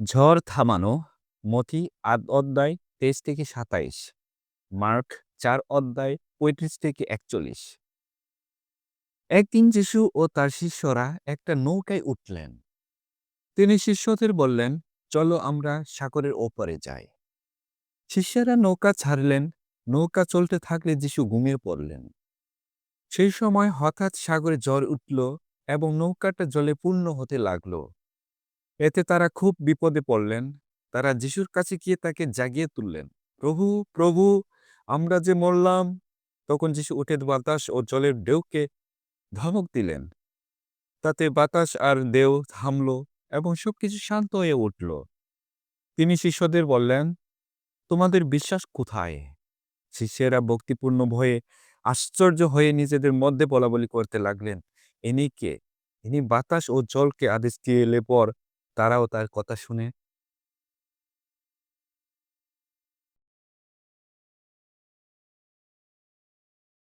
ঝড় থামানো মথি আদ অধ্যায় তেইশ থেকে সাতাইশ, মার্ক চার অধ্যায় পঁয়ত্রিশ থেকে একচল্লিশ। একদিন যিশু ও তার শিষ্যরা একটা নৌকায় উঠলেন। তিনি শিষ্যদের বললেন, চলো আমরা সাগরের ওপরে যাই। শিষ্যরা নৌকা ছাড়লেন, নৌকা চলতে থাকলে যিশু ঘুমিয়ে পড়লেন। সেই সময় হঠাৎ সাগরে জ্বর উঠল এবং নৌকাটা জলে পূর্ণ হতে লাগল। এতে তারা খুব বিপদে পড়লেন। তারা যিশুর কাছে গিয়ে তাকে জাগিয়ে তুললেন। প্রভু প্রভু, আমরা যে মরলাম। তখন যিশু উঠে বাতাস ও জলের ঢেউকে ধমক দিলেন। তাতে বাতাস আর দেও থামল এবং সবকিছু শান্ত হয়ে উঠল। তিনি শিষ্যদের বললেন, তোমাদের বিশ্বাস কোথায়? শিষ্যেরা ভক্তিপূর্ণ ভয়ে আশ্চর্য হয়ে নিজেদের মধ্যে বলাবলি করতে লাগলেন, ইনি কে? ইনি বাতাস ও জলকে আদেশ দিয়ে এলে পর তারাও তার কথা শুনে